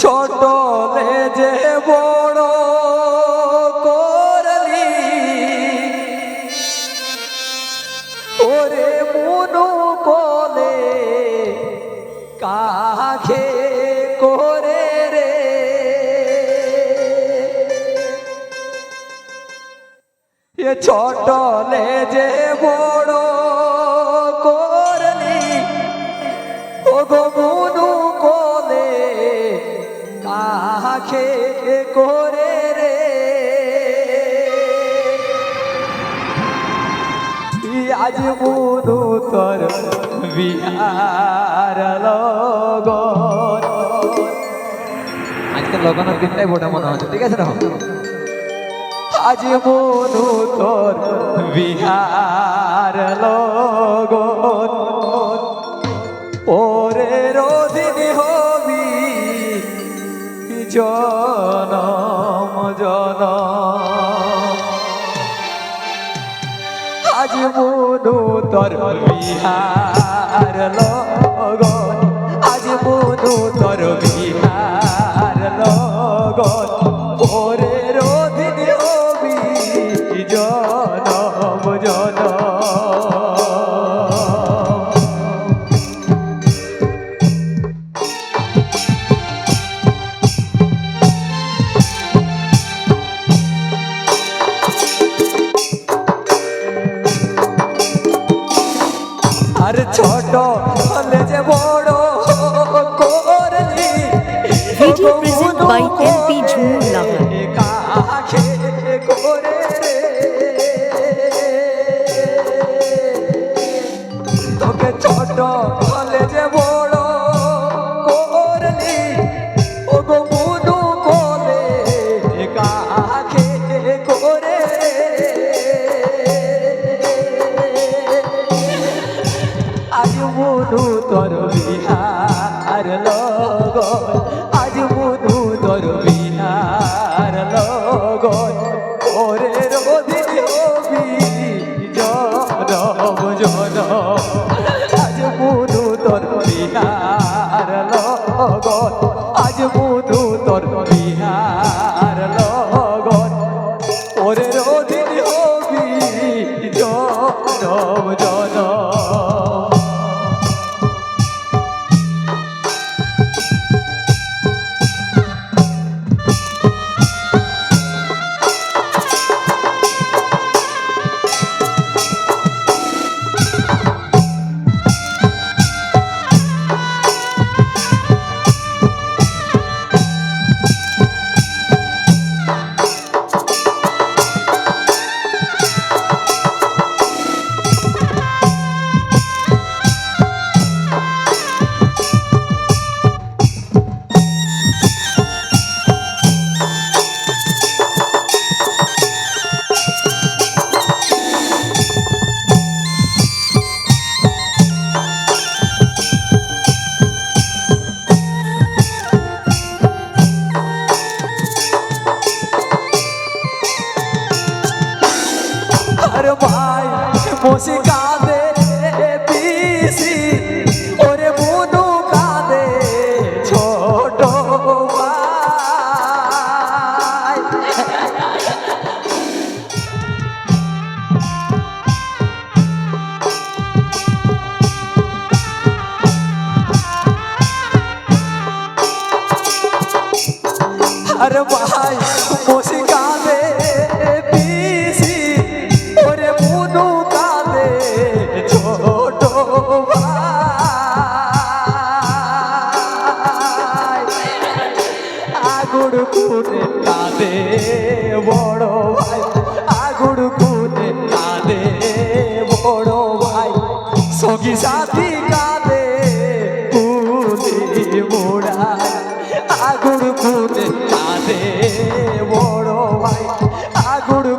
ছোট লেজে বড় করলি। ওরে মনু কোলে কাখে করে এ ছোট লেজে বড় করলি। ও গো মনু কোলে কাখে করে রে? আজ মনু তোর বিহার লগন? আজকে লগনের দিনটাই বোটা মনে হচ্ছে, ঠিক আছে না আজ মনু তোর বিহার লগন। ওরে রোদিন হবি জনম জনম। আজ মনু তোর বিহার লগন। আজ মনু তোর বিহার ছোট হলে যে বড় করলি Video present by MP Jhoon Lover. কাছে করে রে তোকে ছোট বসে কাঁদে পিসি ওরে আগুড় কুনে কাঁদে বড় ভাই। আগুড় কুনে কাঁদে বড় ভাই। সগি সাথী কাঁদে কুলি মোড়া। আগুড় কুনে কাঁদে বড় ভাই। আগুড়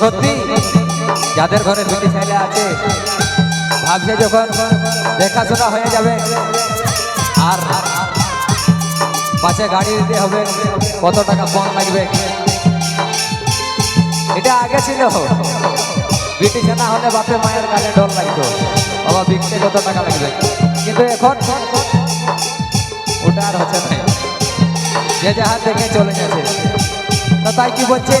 সত্যি? যাদের ঘরে দুটি ছেলে আছে ভাবছে যখন দেখাশোনা হয়ে যাবে, আর পাশে গাড়ি দিতে হবে, কত টাকা কম লাগবে? এটা আগে ছিল। বিটি না হলে বাপে মায়ের কাছে ডর লাগতো। বাবা বিকতে কত টাকা লাগবে? কিন্তু এখন ওটা আর হচ্ছে না। যে যাহার দেখে চলে গেছে। তো তাই কি বলছে?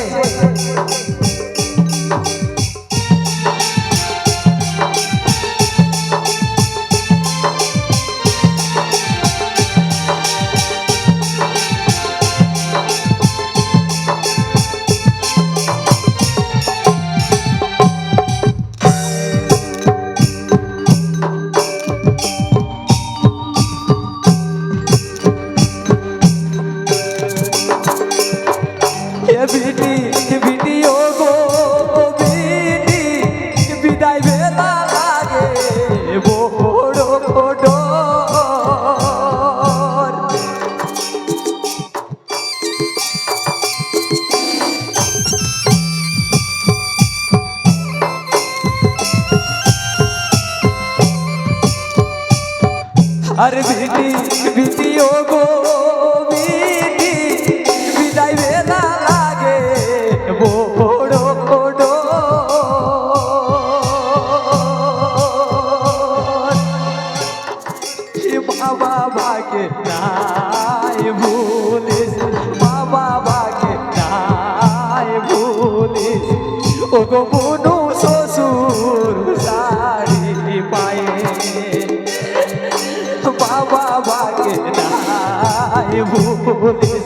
আরে বিটি বিটি ও গো বিটি বিদায় বেলা লাগে, বড় বড় মা বাবাকে নাই ভুলিস মা বাবাকে নাই ভুলিস। ও গো ভুলিস